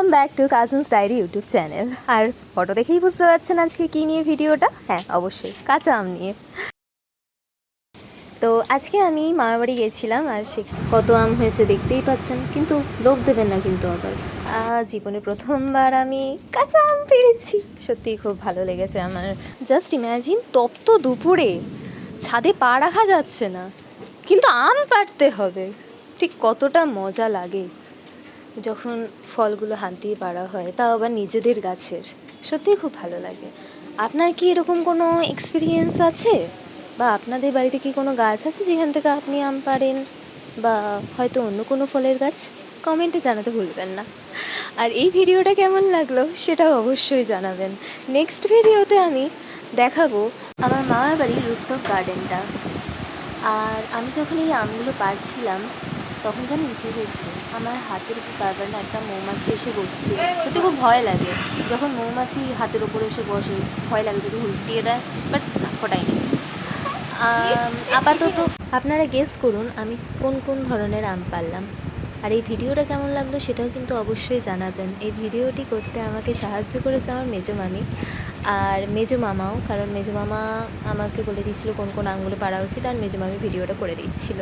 Welcome back to cousins diary YouTube channel R photo দেখেই বুঝতে পারছেন আজকে কী নিয়ে ভিডিওটা? হ্যাঁ অবশ্যই, কাঁচা আম নিয়ে। তো আজকে আমি মামার বাড়ি গেছিলাম আর সে কত আম হয়েছে দেখতেই পাচ্ছেন, কিন্তু লোভ দেবেন না কিন্তু আবার। জীবনে প্রথমবার আমি কাঁচা আম পেরেছি। সত্যিই খুব ভালো লেগেছে আমার। জাস্ট ইম্যাজিন তপ্ত দুপুরে ছাদে পা রাখা যাচ্ছে না, কিন্তু আম পাড়তে হবে। ঠিক কতটা মজা লাগে। যখন ফলগুলো হাত দিয়ে পাড়া হয়, তাও আবার নিজেদের গাছের। সত্যিই খুব ভালো লাগে। আপনার কি এরকম কোনো এক্সপিরিয়েন্স আছে? বা আপনাদের বাড়িতে কি কোনো গাছ আছে যেখান থেকে আপনি আম পারেন বা হয়তো অন্য কোনো ফলের গাছ? কমেন্টে জানাতে ভুলবেন না। আর এই ভিডিওটা কেমন লাগল সেটাও অবশ্যই জানাবেন। নেক্সট ভিডিওতে আমি দেখাবো আমার মামার বাড়ির রুফটপ গার্ডেনটা আর আমি যখন এই আমগুলো পাড়ছিলাম তখন জানেন কী হয়েছে? আমার হাতের বারবার না একটা মৌমাছি এসে বসছে। সত্যি খুব ভয় লাগে। যখন মৌমাছি হাতের ওপরে এসে বসে, ভয় লাগে যদি উল্টিয়ে দেয় বাট ফোটাইনি আপাতত আপনারা গেস করুন আমি কোন কোন ধরনের আম পারলাম। আর এই ভিডিওটা কেমন লাগল সেটাও কিন্তু অবশ্যই জানাবেন। এই ভিডিওটি করতে আমাকে সাহায্য করেছে আমার মেজো মামি আর মেজো মামাও, কারণ মেজো মামা আমাকে বলে দিচ্ছিল কোন কোন আঙুলে পাড়া উচিত, আর মেজো মামি ভিডিওটা করে দিচ্ছিল